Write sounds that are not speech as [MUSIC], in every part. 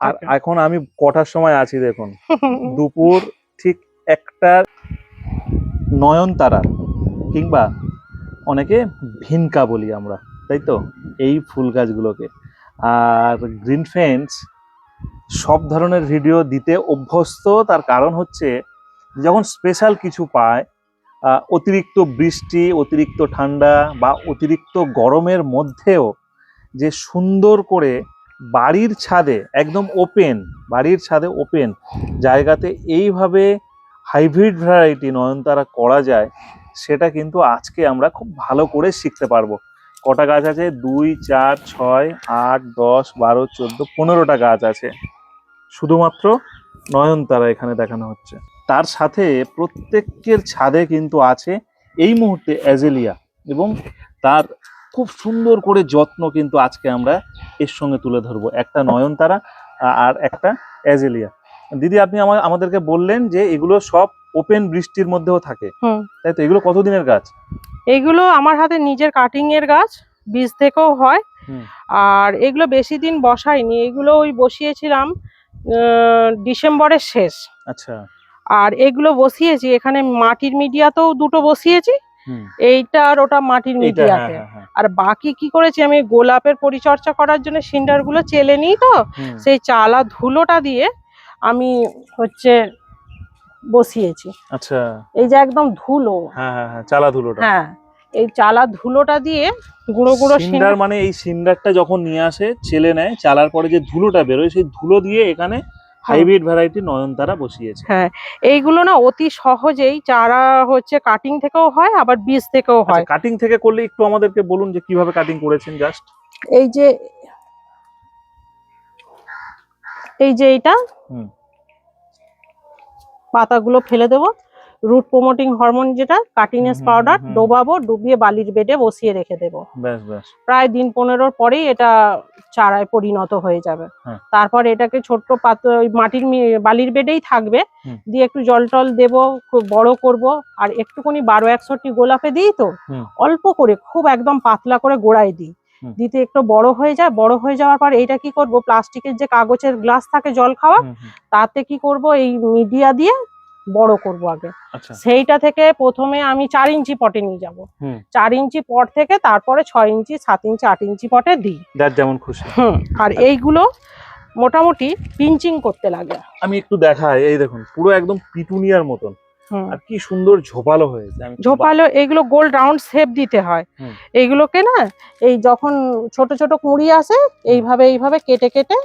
আর এখন আমি কটার সময় আছি দেখুন? [LAUGHS] দুপুর ঠিক একটার নয়নতারা কিংবা অনেকে ভিনকা বলি আমরা তাই তো? এই ফুল গাছগুলোকে। আর গ্রিন ফেন্স সব ধরনের ভিডিও দিতে অভ্যস্ত তার কারণ হচ্ছে যখন স্পেশাল কিছু পায় অতিরিক্ত বৃষ্টি অতিরিক্ত ঠান্ডা বা অতিরিক্ত গরমের মধ্যেও যে সুন্দর করে বাড়ির ছাদে একদম ওপেন বাড়ির ছাদে ওপেন জায়গাতে এইভাবে হাইব্রিড ভ্যারাইটি নয়নতারা করা যায়, সেটা কিন্তু আজকে আমরা খুব ভালো করে শিখতে পারব। কটা গাছ আছে? দুই, চার, ছয়, আট, দশ, বারো, চোদ্দ, পনেরোটা গাছ আছে। শুধুমাত্র নয়নতারা এখানে দেখানো হচ্ছে। তার সাথে প্রত্যেকের ছাদে কিন্তু আছে এই মুহূর্তে অ্যাজেলিয়া এবং তার খুব সুন্দর করে যত্ন কিন্তু আজকে আমরা এর সঙ্গে তুলে ধরবো। একটা নয়নতারা আর একটা অ্যাজেলিয়া। দিদি আপনি আমাদেরকে বললেন যে এগুলো সব ওপেন বৃষ্টির মধ্যেও থাকে। হুম। তাই তো? এগুলো কতদিনের গাছ? এইগুলো আমার হাতে নিজের কাটিং এর গাছ বীজ থেকেও হয়। আর এগুলো বেশি দিন বসাইনি এগুলো ওই বসিয়েছিলাম ডিসেম্বরের শেষ। আচ্ছা। আর এগুলো বসিয়েছি এখানে মাটির মিডিয়াতেও দুটো বসিয়েছি এইটা আর ওটা মাটির এইটা হ্যাঁ মিডিয়াতে হ্যাঁ হ্যাঁ। আর বাকি কি করেছি আমি? গোলাপের পরিচর্যা করার জন্য সিন্ডারগুলো চেলে নিই তো সেই চালা ধুলোটা দিয়ে আমি হচ্ছে বসিয়েছি। আচ্ছা। এই যে একদম ধুলো। হ্যাঁ হ্যাঁ চালা ধুলোটা। হ্যাঁ এই চালা ধুলোটা দিয়ে গুঁড়ো গুঁড়ো সিন্ডার মানে এই সিন্ডারটা যখন নিয়ে আসে চেলে নেয় চালার পরে যে ধুলোটা বেরোয় সেই ধুলো দিয়ে এখানে হাইব্রিড ভ্যারাইটি নয়নতারা বসিয়েছে। হ্যাঁ এইগুলো না অতি সহজেই চারা হচ্ছে কাটিং থেকেও হয় আবার বীজ থেকেও হয়। কাটিং থেকে করলে একটু আমাদেরকে বলুন যে কীভাবে কাটিং করেছেন জাস্ট এই যে এই যে এইটা। পাতাগুলো ফেলে দেবো। রুট প্রমোটিং হরমোন যেটা কাটিনেস পাউডার ডোবাবো ডুবিয়ে বালির বেডে বসিয়ে রেখে দেবো। প্রায় দিন পনেরোর পরেই এটা চারায় পরিণত হয়ে যাবে। হ্যাঁ। তারপর এটাকে ছোট্ট পাত্র ওই মাটির বালির বেডেই থাকবে। দিয়ে একটু জল টল দেবো খুব বড় করব। আর একটুখানি বারো একষট্টি গোলাপে দিই তো অল্প করে খুব একদম পাতলা করে গোড়ায় দিই। দিতে একটু বড় হয়ে যায় বড় হয়ে যাওয়ার পর এইটা কি করব প্লাস্টিকের যে কাগজের গ্লাস থাকে জল খাওয়া। তাতে কি করব এই মিডিয়া দিয়ে বড় করব আগে। আচ্ছা। সেইটা থেকে প্রথমে আমি চার ইঞ্চি পটে নিয়ে যাব। চার ইঞ্চি পট থেকে তারপরে ছয় ইঞ্চি সাত ইঞ্চি আট ইঞ্চি পটে দিই। যেমন খুশি। হুম আর এইগুলো মোটামুটি পিঞ্চিং করতে লাগে। আমি একটু দেখাই এই দেখুন পুরো একদম পিটুনিয়ার মতন। আর কি সুন্দর ঝোপালো হয়েছে ঝোপালো এগুলো গোল রাউন্ড শেপ দিতে হয়। এইগুলোকে না এই যখন ছোট ছোট কুঁড়ি আসে এইভাবে এইভাবে কেটে কেটে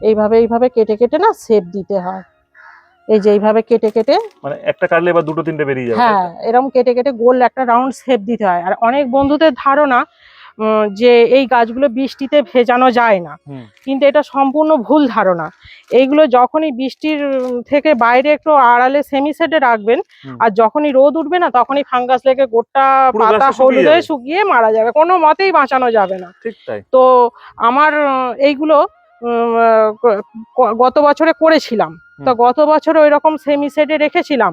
এইভাবে এইভাবে কেটে কেটে না শেপ দিতে হয়। এই যে এইভাবে কেটে কেটে মানে একটা কাটলে এবার দুটো তিনটে বেরিয়ে যাবে। হ্যাঁ এরকম কেটে কেটে গোল একটা রাউন্ড শেপ দিতে হয়। আর অনেক বন্ধুদের ধারণা যে এই গাছগুলো বৃষ্টিতে ভেজানো যায় না। কিন্তু এটা সম্পূর্ণ ভুল ধারণা। এইগুলো যখনই বৃষ্টির থেকে বাইরে একটু আড়ালে সেমি সেটে রাখবেন আর যখনই রোদ উঠবে না তখনই ফাঙ্গাস লেগে গোটা পাতা হলুদ হয়ে শুকিয়ে মারা যাবে। কোনো মতেই বাঁচানো যাবে না। ঠিক তাই। তো আমার এইগুলো গত বছরে করেছিলাম। তো গত বছর ওই রকম সেমি সেটে রেখেছিলাম।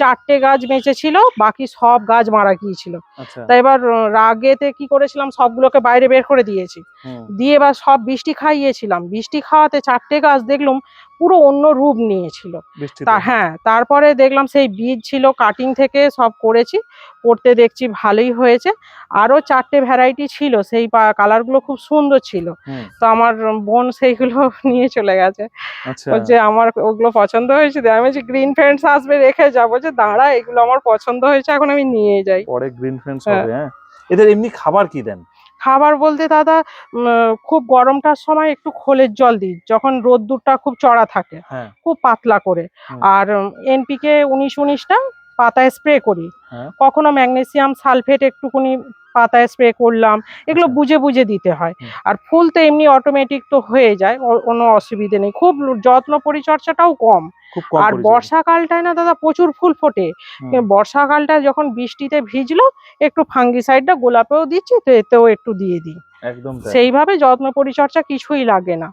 চারটে গাছ বেঁচে ছিল বাকি সব গাছ মারা গিয়েছিল। তা তাই এবার রাগেতে কি করেছিলাম সবগুলোকে বাইরে বের করে দিয়েছি। দিয়ে এবার সব বৃষ্টি খাইয়েছিলাম। বৃষ্টি খাওয়াতে চারটে গাছ দেখলাম পুরো অন্য রূপ নিয়েছিল। তা হ্যাঁ তারপরে দেখলাম সেই বীজ ছিল কাটিং থেকে সব করেছি করতে দেখছি ভালোই হয়েছে। আরও চারটে ভ্যারাইটি ছিল সেই কালারগুলো খুব সুন্দর ছিল। তো আমার বোন সেইগুলো [LAUGHS] নিয়ে চলে গেছে। আচ্ছা। বলছে আমার ওগুলো পছন্দ হয়েছে আমি বলছি গ্রিন ফ্রেন্ডস আসবে রেখে যাব যে দাঁড়া এগুলো আমার পছন্দ হয়েছে এখন আমি নিয়ে যাই। পরে গ্রিন ফ্রেন্ডস হ্যাঁ। হবে হ্যাঁ। এদের এমনি খাবার কি দেন? খাবার বলতে দাদা খুব গরমটার সময় একটু খোলের জল দিই যখন রোদ্দুরটা খুব চড়া থাকে হ্যাঁ। খুব পাতলা করে। আর এনপিকে উনিশ উনিশটা পাতায় স্প্রে করি। হ্যাঁ। কখনো ম্যাগনেসিয়াম সালফেট একটুকুনি পাতায় স্প্রে করলাম এগুলো আচ্ছা। বুঝে বুঝে দিতে হয়। আর ফুল তো এমনি অটোমেটিক তো হয়ে যায় কোনো অসুবিধে নেই। খুব যত্ন পরিচর্যাটাও কম। আর। বর্ষাকালটায় না দাদা প্রচুর ফুল ফোটে। বর্ষাকালটা যখন বৃষ্টিতে ভিজলো একটু ফাঙ্গি ফাঙ্গিসাইডটা গোলাপেও দিচ্ছি তো এতেও একটু দিয়ে দিই। একদম সেইভাবে যত্ন পরিচর্যা কিছুই লাগে না।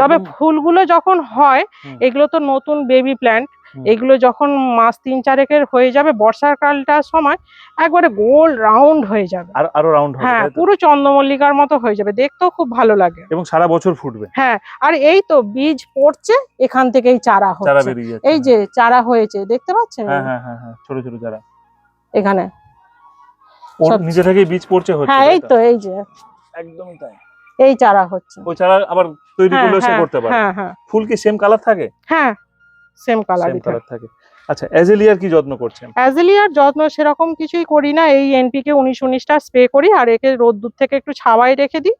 তবে ফুলগুলো যখন হয় এগুলো তো নতুন বেবি প্ল্যান্ট। এগুলো যখন মাস তিন চারেকের হয়ে যাবে বর্ষাকালটার সময় একবারে গোল রাউন্ড হয়ে যাবে। আর আরও রাউন্ড হ্যাঁ পুরো চন্দ্রমল্লিকার মতো হয়ে যাবে দেখতেও খুব ভালো লাগে। এবং সারা বছর ফুটবে। হ্যাঁ আর এই তো বীজ পড়ছে এখান থেকেই চারা হচ্ছে। এই যে চারা হয়েছে দেখতে পাচ্ছেন? হ্যাঁ হ্যাঁ হ্যাঁ হ্যাঁ ছোট ছোট চারা। এখানে। নিজে থেকেই বীজ পড়ছে হচ্ছে হ্যাঁ এই তো? এই যে। একদমই তাই। এই চারা হচ্ছে। ওই চারা আবার তৈরি হ্যাঁ করলেও সে হ্যাঁ করতে পারে। হ্যাঁ হ্যাঁ। ফুল কি সেম কালার থাকে? হ্যাঁ সেম সেম কালার থাকে। আচ্ছা অ্যাজেলিয়ার কি যত্ন করছেন? অ্যাজেলিয়ার যত্ন সেরকম কিছুই করি না। এই এনপিকে উনিশ উনিশটা স্প্রে করি আর একে রোদ্দুর থেকে একটু ছাওয়ায় রেখে দিই।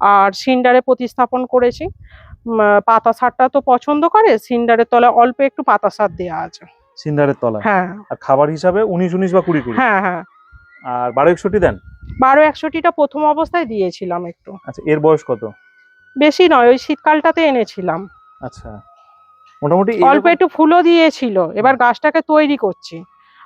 আর সিন্ডারে প্রতিস্থাপন করেছি। পাতা সারটা তো পছন্দ করে। সিন্ডারের তলায় অল্প একটু পাতা সার দেওয়া আছে। সিন্ডারের তলায়? হ্যাঁ। আর খাবার হিসাবে উনিশ উনিশ বা কুড়ি কুড়ি? হ্যাঁ হ্যাঁ। আর বারো একষট্টি দেন? বারো একশোটিটা প্রথম অবস্থায় দিয়েছিলাম একটু। আচ্ছা এর বয়স কত? বেশি নয় ওই শীতকালটাতে এনেছিলাম। আচ্ছা। মোটামুটি অল্প একটু ফুলও দিয়েছিল। এবার গাছটাকে তৈরি করছি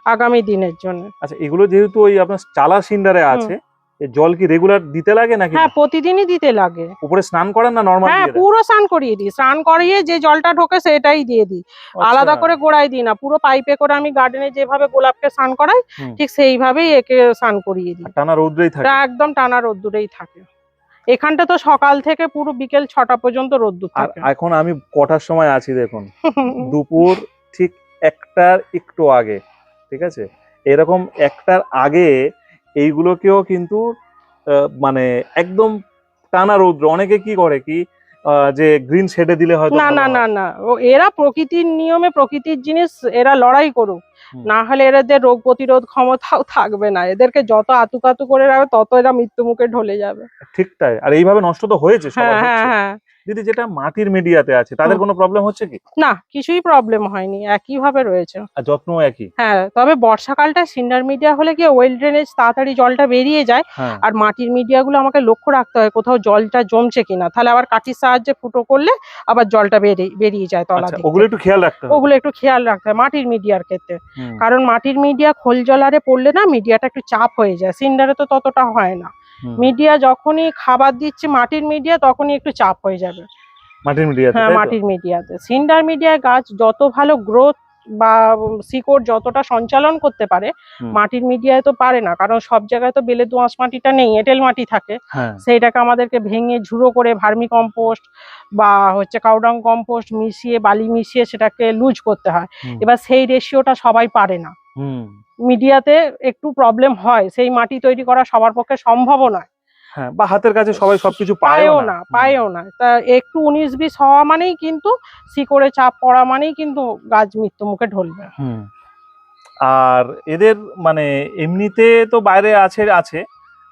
আগামী দিনের জন্য। আচ্ছা এগুলো যেহেতু ওই আপনার চালা সিন্ডারে আছে জল কি রেগুলার দিতে লাগে নাকি হ্যাঁ প্রতিদিনই দিতে লাগে। উপরে স্নান করেন না নর্মাল হ্যাঁ পুরো স্নান করিয়ে দিই। স্নান করিয়ে যে জলটা ঢোকে সেটাই দিয়ে দিই। আচ্ছা। আলাদা করে গোড়ায় দিই না। পুরো পাইপে করে আমি গার্ডেনে যেভাবে গোলাপকে স্নান করাই ঠিক সেইভাবেই একে স্নান করিয়ে দিই। টানা রৌদ্রেই থাকে। একদম টানা রোদ্দুরেই থাকে। এখানটা তো সকাল থেকে পুরো বিকেল ছটা পর্যন্ত রোদ্দুর আর থাকে। এখন আমি কটার সময় আছি দেখুন? [LAUGHS] দুপুর ঠিক একটার একটু আগে ঠিক আছে? এরকম একটার আগে এইগুলোকেও কিন্তু আহ, মানে একদম টানা রৌদ্র। অনেকে কি করে কি যে গ্রিন শেডে দিলে হয়তো না না না না। এরা প্রকৃতির নিয়মে প্রকৃতির জিনিস এরা লড়াই করুক। না হলে এদের রোগ প্রতিরোধ ক্ষমতাও থাকবে না। এদেরকে যত আতুকাতু করে রাখবে তত এরা মৃত্যু মুখে ঢলে যাবে। ঠিক তাই। আর এইভাবে নষ্ট তো হয়েছে হ্যাঁ হ্যাঁ হ্যাঁ। দিদি যেটা মাটির মিডিয়াতে আছে তাদের কোনো প্রবলেম হচ্ছে কি? না কিছুই প্রবলেম হয়নি একই ভাবে রয়েছে। আর যত্ন একই? হ্যাঁ তবে বর্ষাকালটা সিন্ডার মিডিয়া হলে কি ওয়েল ড্রেনেজ তাড়াতাড়ি জলটা বেরিয়ে যায় হ্যাঁ। আর মাটির মিডিয়াগুলো আমাকে লক্ষ্য রাখতে হয় কোথাও জলটা জমছে কিনা। তাহলে আবার কাঠির সাহায্যে ফুটো করলে আবার জলটা বেরিয়ে বেরিয়ে যায় তলা আচ্ছা ওগুলো একটু খেয়াল রাখতে হবে। ওগুলো একটু খেয়াল রাখতে হয় মাটির মিডিয়ার ক্ষেত্রে। কারণ মাটির মিডিয়া খোল জলারে পড়লে না মিডিয়াটা একটু চাপ হয়ে যায় সিন্ডারে তো ততটা হয় না। মিডিয়া যখনই খাবার দিচ্ছে মাটির মিডিয়া তখনই একটু চাপ হয়ে যাবে। মাটির মিডিয়াতে হ্যাঁ মাটির মিডিয়াতে সিন্ডার মিডিয়ায় গাছ যত ভালো গ্রোথ বা শিকড় যতটা সঞ্চালন করতে পারে মাটির মিডিয়ায় তো পারে না কারণ সব জায়গায় তো বেলে দোঁয়াশ মাটিটা নেই এঁটেল মাটি থাকে। হ্যাঁ। সেইটাকে আমাদেরকে ভেঙে ঝুড়ো করে ভার্মি কম্পোস্ট বা হচ্ছে কাউডাং কম্পোস্ট মিশিয়ে বালি মিশিয়ে সেটাকে লুজ করতে হয়। এবার সেই রেশিওটা সবাই পারে না। মিডিয়াতে একটু প্রবলেম হয় সেই মাটি তৈরি করা সবার পক্ষে সম্ভব নয়। হ্যাঁ বা হাতের কাছে সবাই সবকিছু পায়ও না। পায়ও না। তা একটু উনিশ বিশ হওয়া মানেই কিন্তু শিকড়ে চাপ পড়া মানেই কিন্তু গাছ মৃত্যু মুখে ঢলবে। হুম। আর এদের মানে এমনিতে তো বাইরে আছে আছে।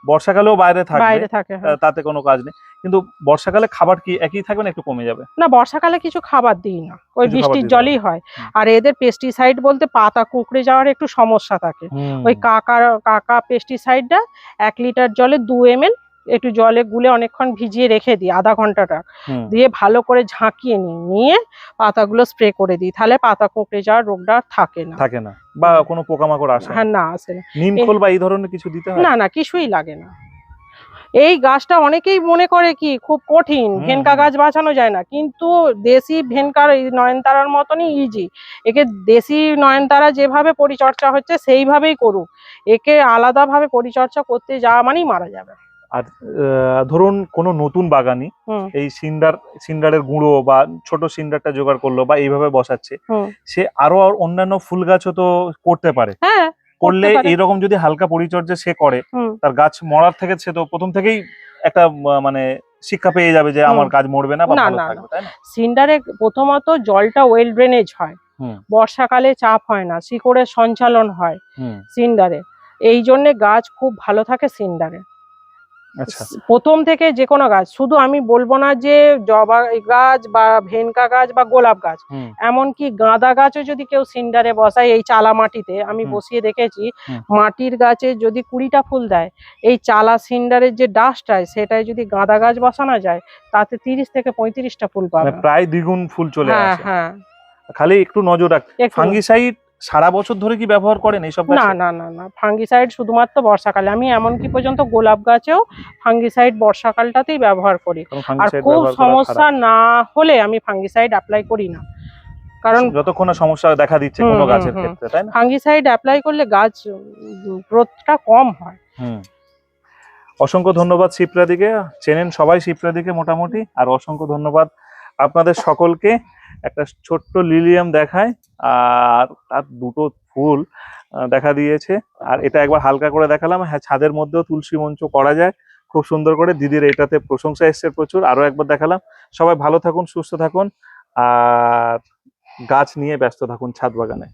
বর্ষাকালেও বাইরে থাকে বাইরে থাকে হ্যাঁ। তাতে কোনো কাজ নেই। কিন্তু বর্ষাকালে খাবার কি একই থাকবে না একটু কমে যাবে? না বর্ষাকালে কিছু খাবার দিই না। ওই বৃষ্টির জলই হয়। আর এদের পেস্টিসাইড বলতে পাতা কুঁকড়ে যাওয়ার একটু সমস্যা থাকে। ওই কাকা কাকা পেস্টিসাইডটা এক লিটার জলে দু এম একটু জলে গুলে অনেকক্ষণ ভিজিয়ে রেখে দিই আধা ঘন্টাটা। দিয়ে ভালো করে ঝাঁকিয়ে নিই নিয়ে পাতাগুলো স্প্রে করে দিই তাহলে পাতা কুঁকড়ে যাওয়ার রোগটা থাকে না। থাকে না বা কোনো পোকামাকড় আসে হ্যাঁ না আসে না। নিম খোল বা এই ধরনের কিছু দিতে হয়? না না কিছুই লাগে না। এই গাছটা অনেকেই মনে করে কি খুব কঠিন ভেনকা গাছ বাঁচানো যায় না কিন্তু দেশি ভেনকার এই নয়নতারার মতনই ইজি একে দেশি নয়নতারা যেভাবে পরিচর্যা হচ্ছে সেইভাবেই করুক। একে আলাদাভাবে পরিচর্যা করতে যাওয়া মানেই মারা যাবে। আর ধরুন কোনো নতুন বাগানি এই সিন্ডার সিন্ডারের গুঁড়ো বা ছোট সিন্ডারটা জোগাড় করল বা এইভাবে বসাচ্ছে সে আরও আর অন্যান্য ফুল গাছও তো করতে পারে। হ্যাঁ করলে। এইরকম যদি হালকা পরিচর্যা সে করে তার গাছ মরার থেকে সে তো প্রথম থেকেই একটা মানে শিক্ষা পেয়ে যাবে যে আমার গাছ মরবে না বা না, ভালো না, থাকবে তাই না? সিন্ডারে প্রথমত জলটা ওয়েল ড্রেনেজ হয়। বর্ষাকালে চাপ হয় না শিকড়ের সঞ্চালন হয় সিন্ডারে। এই জন্যে গাছ খুব ভালো থাকে সিন্ডারে। প্রথম থেকে যে কোনো গাছ শুধু আমি বলব না যে জবা গাছ বা ভেনকা গাছ বা গোলাপ গাছ এমনকি গাঁদা গাছও যদি কেউ সিন্ডারে বসায় এই চালা মাটিতে আমি বসিয়ে দেখেছি মাটির গাছে যদি কুড়িটা ফুল দেয় এই চালা সিন্ডারের যে ডাস্ট হয় সেটায় যদি গাঁদা গাছ বসানো যায় তাতে তিরিশ থেকে পঁয়ত্রিশটা ফুল মানে পাবে। প্রায় দ্বিগুণ ফুল চলে হ্যাঁ হ্যাঁ। খালি একটু নজর রাখ। ফাঙ্গিসাইড সারা বছর ধরে কি ব্যবহার করেন এইসব না না না না। ফাঙ্গিসাইড শুধুমাত্র বর্ষাকালে। আমি এমনকি পর্যন্ত গোলাপ গাছেও ফাঙ্গিসাইড বর্ষাকালটাতেই ব্যবহার করি। আর খুব সমস্যা না হলে আমি ফাঙ্গিসাইড অ্যাপ্লাই করি না। কারণ যতক্ষণ সমস্যা দেখা দিচ্ছে কোনো গাছের ক্ষেত্রে তাই না? ফাঙ্গিসাইড অ্যাপ্লাই করলে গাছ গ্রোথটা কম হয়। হুম। অসংখ্য ধন্যবাদ শিপ্রাদিকে। চেনেন সবাই শিপ্রাদিকে মোটামুটি। আর অসংখ্য ধন্যবাদ আপনাদের সকলকে। একটা ছোট্ট লিলিয়াম দেখায়, আর তার দুটো ফুল দেখা দিয়েছে। আর এটা একবার হালকা করে দেখালাম। হ্যাঁ ছাদের মধ্যেও তুলসী মঞ্চ করা যায়। খুব সুন্দর করে দিদির এটাতে প্রশংসা এসছে প্রচুর। আরও একবার দেখালাম। সবাই ভালো থাকুন, সুস্থ থাকুন, আর গাছ নিয়ে ব্যস্ত থাকুন ছাদ বাগানে।